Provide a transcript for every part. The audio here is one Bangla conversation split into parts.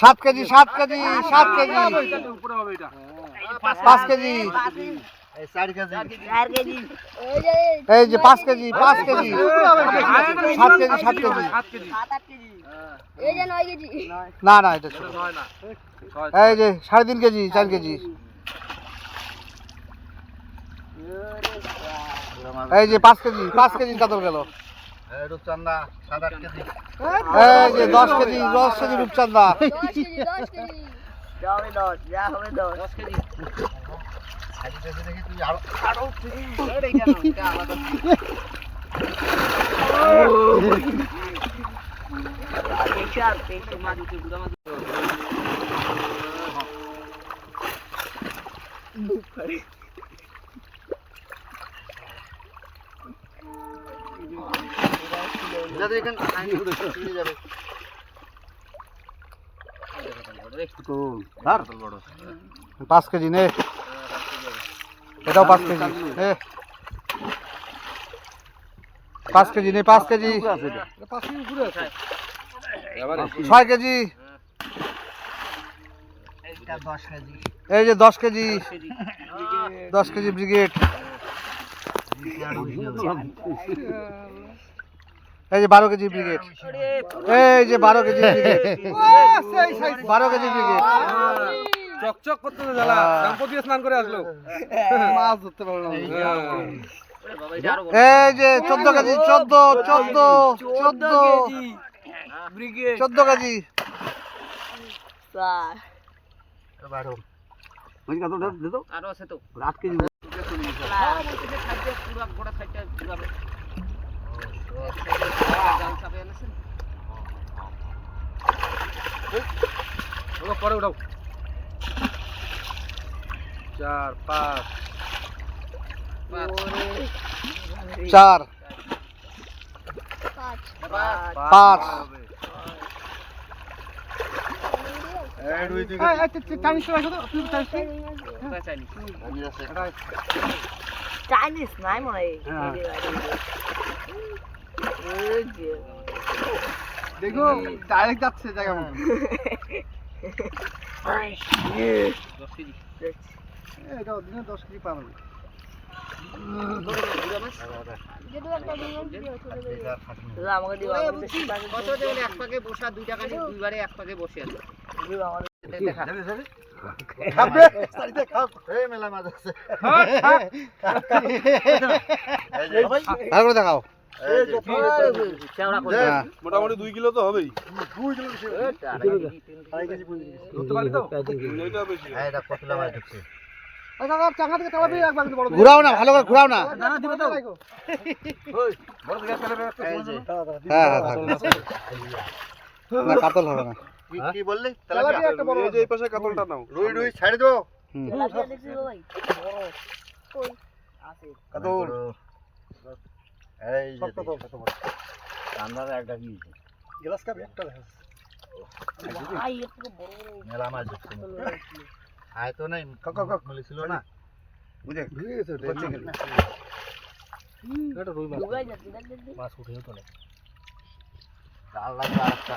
সাত কেজি সাত কেজি সাত কেজি। পাঁচ কেজি। এই যে পাঁচ কেজি পাঁচ কেজি। সাত কেজি সাত কেজি। না না, এটা ছোট। এই যে সাড়ে তিন কেজি, চার কেজি। এই যে পাঁচ কেজি পাঁচ কেজি কাতল গেল। সাত আট কেজি। এই যে দশ কেজি দশ কেজি রূপচান্দা দশ কেজি দশ কেজি সাইজে দেখি যাদের এখানে যাবে। পাঁচ কেজি নে। এটাও পাঁচ কেজি। নে। পাঁচ কেজি নে পাঁচ কেজি। ছয় কেজি। এই যে দশ কেজি। দশ কেজি ব্রিগেড। এই যে বারো কেজি ব্রিগেড। এই যে বারো কেজি বারো কেজি ব্রিগেড। চকচক করতে জ্বালা। স্নান করে আসলো। মাছ ধরতে পারলাম হ্যাঁ। এই যে। চোদ্দ কেজি চোদ্দ চোদ্দ চোদ্দ। চোদ্দ কেজি। বারো আরও আছে তো। আট কেজি। ওগুলো পরে উঠাও চার পাঁচ চার পাঁচ পাঁচ চাইনিজ নাই মনে হয় দেখো ডাইরেক্ট যাচ্ছে জায়গা মতো এটা দিনে দশ কেজি দেবেন এক পাকে বসা দুই টাকা দুইবারে এক পাকে বসে আছে। খাবে সারিতে খাও এই মেলা মাছ আছে। ভালো করে দেখাও। মোটামুটি দুই কিলো তো হবেই। একবার বড় ঘুরাও না ভালো করে ঘুরাও না। হ্যাঁ হ্যাঁ না কাতল হবে না। কি কি বললি? তেলাপিয়া এই যে এই পাশে কাতলটা নাও। রুই রুই ছাড়ে দাও হুম। ভাই। কাতল এই যে আমরা একটা কি গ্লাস কাপ একটা দেখা মেলা মাছ আয় তো নাই মলি ছিল না? বুঝে? গেছে ওটা। হচ্ছে এটা রুই মাছ। মাছ উঠেও তোলে জাল লাগবে আরেকটা।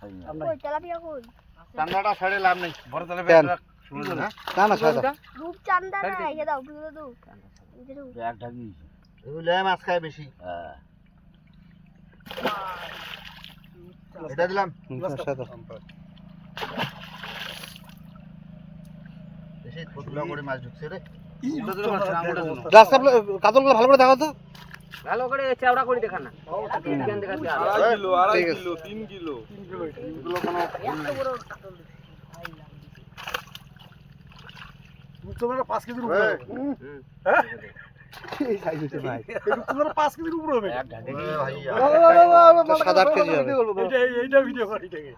কই তেলাপিয়া কই? চান্দাটা ছাড়ে লাভ নেই। বড় তাহলে হ্যাঁ? না না রূপ চান্দা না দাও ঢাকি রুইলে মাছ খায় বেশি। হ্যাঁ। এটা দিলাম। কাতলগুলো ভালো করে দেখাও তো। ভালো করে চেওড়া করে দেখা না। আড়াই কিলো আড়াই কিলো তিন কিলো। তোমরা পাঁচ কেজির উপরে হবে। হ্যাঁ? উপরে হবে। সাত আট কেজি এইটা ভিডিও করি থেকে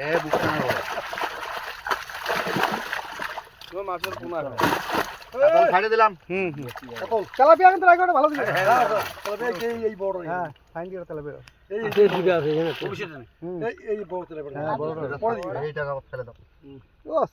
এ বুঝতে না মাছের পোনা এখন ছাড়ে দিলাম। হুম হুম। তেলাপিয়া কিন্তু রাখবে ভালো দিবে হ্যাঁ ফাইন দিয়ে তেলাপিয়া হুম। হ্যাঁ, বড় বড়। এই টাকা ফেলে দাও। ও